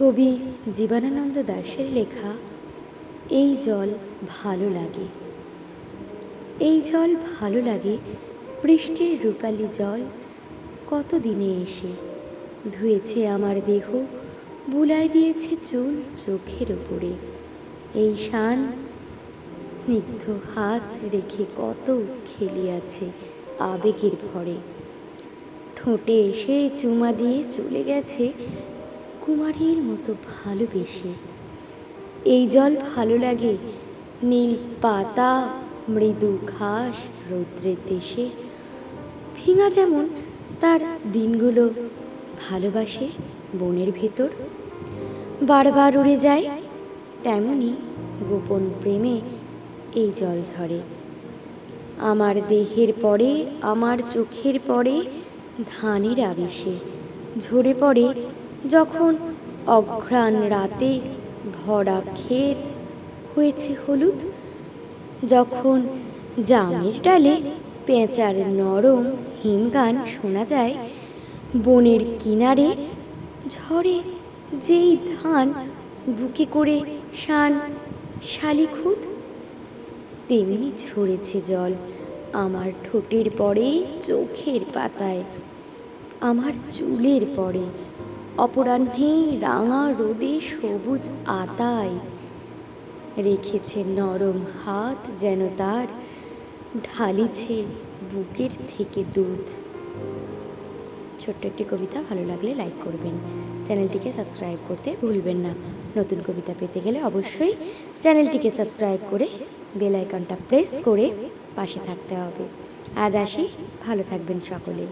কবি জীবনানন্দ দাশের লেখা, এই জল ভালো লাগে। এই জল ভালো লাগে বৃষ্টির রূপালি জল কত দিনে এসে ধুয়েছে আমার দেহ, বুলাই দিয়েছে চুল চোখের ওপরে এই শান স্নিগ্ধ হাত রেখে কত খেলিয়াছে আবেগের ভরে। ঠোঁটে এসে চুমা দিয়ে চলে গেছে কুমারীর মতো ভালোবেসে। এই জল ভালো লাগে, নীল পাতা, মৃদু ঘাস, রৌদ্রের দেশে। ফিঙা যেমন তার দিনগুলো ভালোবাসে বনের ভেতর। বারবার উড়ে যায়, তেমনি গোপন প্রেমে এই জল ঝরে। আমার দেহের পরে, আমার চোখের পরে, ধানের আবেশে ঝরে পড়ে যখন অঘ্রাণ রাতে ভরা ক্ষেত হয়েছে হলুদ, যখন জামের ডালে পেঁচার নরম হিমগান শোনা যায়, বনের কিনারে ঝড়ে যেই ধান বুকে করে শান শালিখুদ, তেমনি ঝরেছে জল আমার ঠোঁটের পরে, চোখের পাতায়, আমার চুলের পরে। অপরাহ্নে রাঙা রোদে সবুজ আতায়। রেখেছে নরম হাত যেন তার, ঢালিছে বুকের থেকে দুধ। ছোট্ট একটি কবিতা ভালো লাগলে লাইক করবেন। চ্যানেলটিকে সাবস্ক্রাইব করতে ভুলবেন না। নতুন কবিতা পেতে গেলে অবশ্যই চ্যানেলটিকে সাবস্ক্রাইব করে বেল আইকনটা প্রেস করে পাশে থাকতে হবে। আজ আসি, ভালো থাকবেন সকলে।